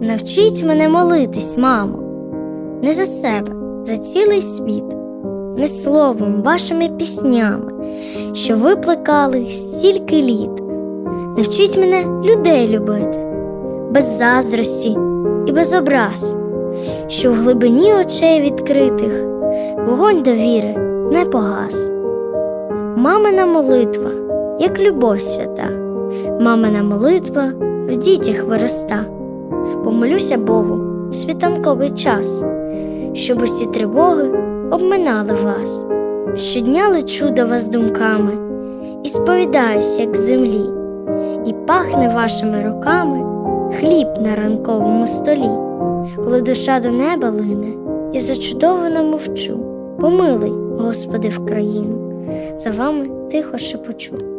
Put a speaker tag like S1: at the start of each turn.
S1: Навчіть мене молитись, мамо, не за себе, за цілий світ, не словом, вашими піснями, що ви плекали стільки літ. Навчіть мене людей любити, без заздрості і без образ, що в глибині очей відкритих вогонь довіри не погас. Мамина молитва, як любов свята, мамина молитва в дітях вироста. Помолюся Богу в світанковий час, щоб усі тривоги обминали вас. Щодня лечу до вас думками і сповідаюсь, як землі, і пахне вашими руками хліб на ранковому столі. Коли душа до неба лине, і зачудовано мовчу. Помилуй, Господи, в країну, за вами тихо шепочу.